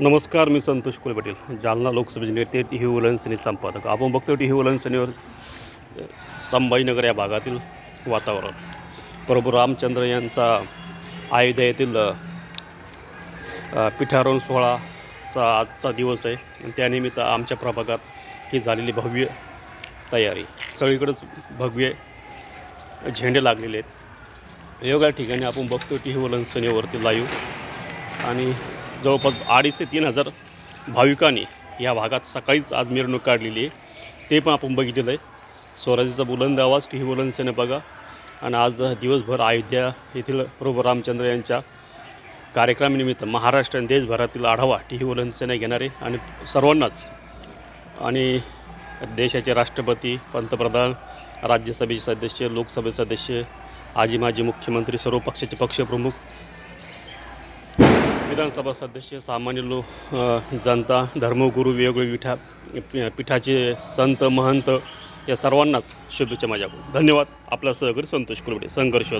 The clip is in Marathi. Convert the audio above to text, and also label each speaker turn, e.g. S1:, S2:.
S1: नमस्कार मी संतोष कुल पाटील. जालना लोकसभेचे नेते टी व्ही संपादक. आपण बघतो टी व्ही वलनसनीवर संभाजीनगर या भागातील वातावरण. प्रभू रामचंद्र यांचा अयोध्या येथील अ, सोहळाचा आजचा दिवस आहे. आणि त्यानिमित्त आमच्या प्रभागात ही झालेली भव्य तयारी. सगळीकडेच भव्य झेंडे लागलेले आहेत. वेगवेगळ्या ठिकाणी आपण बघतो टी व्ही वलनसनीवरती लाईव्ह आणि जवळपास अडीच ते तीन हजार भाविकांनी या भागात सकाळीच आज मिरवणूक काढलेली आहे. ते पण आपण बघितलेलं आहे. स्वराज्याचा बुलंद आवाज टी व्ही बुलंदसेने बघा. आणि आज दिवसभर अयोध्या येथील प्रभू रामचंद्र यांच्या कार्यक्रमानिमित्त महाराष्ट्र आणि देशभरातील आढावा टी व्ही बुलंदसेने घेणार आणि सर्वांनाच आणि देशाचे राष्ट्रपती पंतप्रधान राज्यसभेचे सदस्य लोकसभेचे सदस्य आजी माजी मुख्यमंत्री सर्व पक्षाचे पक्षप्रमुख विधानसभा सदस्य सामान्य लोक जनता धर्मगुरू वेगवेगळे विठा पीठाचे संत महंत या सर्वांनाच शुभेच्छा माझ्याकडून धन्यवाद. आपला सहकारी संतोष कुलबडे संघर्ष